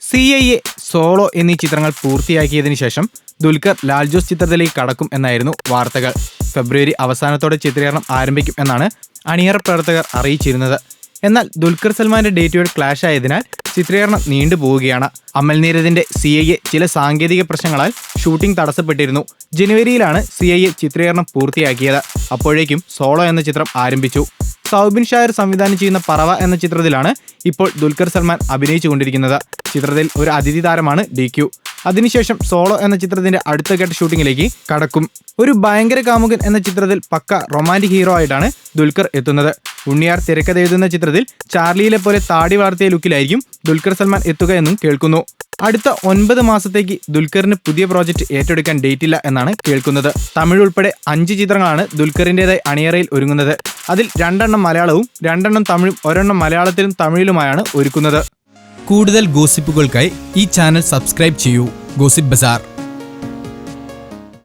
C I A solo എന്നീ ചിത്രങ്ങൾ പൂർത്തിയാക്കിയതിനു ശേഷം ദുൽഖർ ലാൽജോസ് ചിത്രത്തിലേക്ക് കടക്കും എന്നായിരുന്നു വാർത്തകൾ. ഫെബ്രുവരി അവസാനത്തോടെ ചിത്രീകരണം ആരംഭിക്കും എന്നാണ് അണിയറ പ്രവർത്തകർ അറിയിച്ചിരുന്നത്. എന്നാൽ ദുൽഖർ സൽമാന്റെ ഡേറ്റുകൾ ക്ലാഷ് ആയതിനാൽ ചിത്രീകരണം നീണ്ടുപോവുകയാണ് അമൽ നീരദിന്റെ സി ഐ എ ചില സാങ്കേതിക പ്രശ്നങ്ങളാൽ ഷൂട്ടിംഗ് തടസ്സപ്പെട്ടിരുന്നു. ജനുവരിയിലാണ് സി ഐ എ ചിത്രീകരണം പൂർത്തിയാക്കിയത്. അപ്പോഴേക്കും സോളോ എന്ന ചിത്രം ആരംഭിച്ചു. സൗബിൻ ഷായർ സംവിധാനം ചെയ്യുന്ന പറവ എന്ന ചിത്രത്തിലാണ് ഇപ്പോൾ ദുൽഖർ സൽമാൻ അഭിനയിച്ചുകൊണ്ടിരിക്കുന്നത്. ചിത്രത്തിൽ ഒരു അതിഥി താരമാണ് ഡി ക്യു അതിനുശേഷം സോളോ എന്ന ചിത്രത്തിന്റെ അടുത്ത ഘട്ട ഷൂട്ടിങ്ങിലേക്ക് കടക്കും. ഒരു ഭയങ്കര കാമുകൻ എന്ന ചിത്രത്തിൽ പക്ക റൊമാന്റിക് ഹീറോ ആയിട്ടാണ് ദുൽഖർ എത്തുന്നത്. ഉണ്ണിയാർ തിരക്കഥ എഴുതുന്ന ചിത്രത്തിൽ ചാർലിയിലെ പോലെ താടി വളർത്തിയ ലുക്കിലായിരിക്കും ദുൽഖർ സൽമാൻ എത്തുക എന്നും കേൾക്കുന്നു. അടുത്ത ഒൻപത് മാസത്തേക്ക് ദുൽഖറിന് പുതിയ പ്രോജക്റ്റ് ഏറ്റെടുക്കാൻ ഡേറ്റില്ല എന്നാണ് കേൾക്കുന്നത്. തമിഴ് ഉൾപ്പെടെ അഞ്ച് ചിത്രങ്ങളാണ് ദുൽഖറിന്റെതായി അണിയറയിൽ ഒരുങ്ങുന്നത്. അതിൽ രണ്ടെണ്ണം മലയാളവും രണ്ടെണ്ണം തമിഴും ഒരെണ്ണം മലയാളത്തിലും തമിഴിലുമായാണ് ഒരുക്കുന്നത്. കൂടുതൽ ഗോസിപ്പുകൾക്കായി ഈ ചാനൽ സബ്സ്ക്രൈബ് ചെയ്യൂ. Gossip bazaar.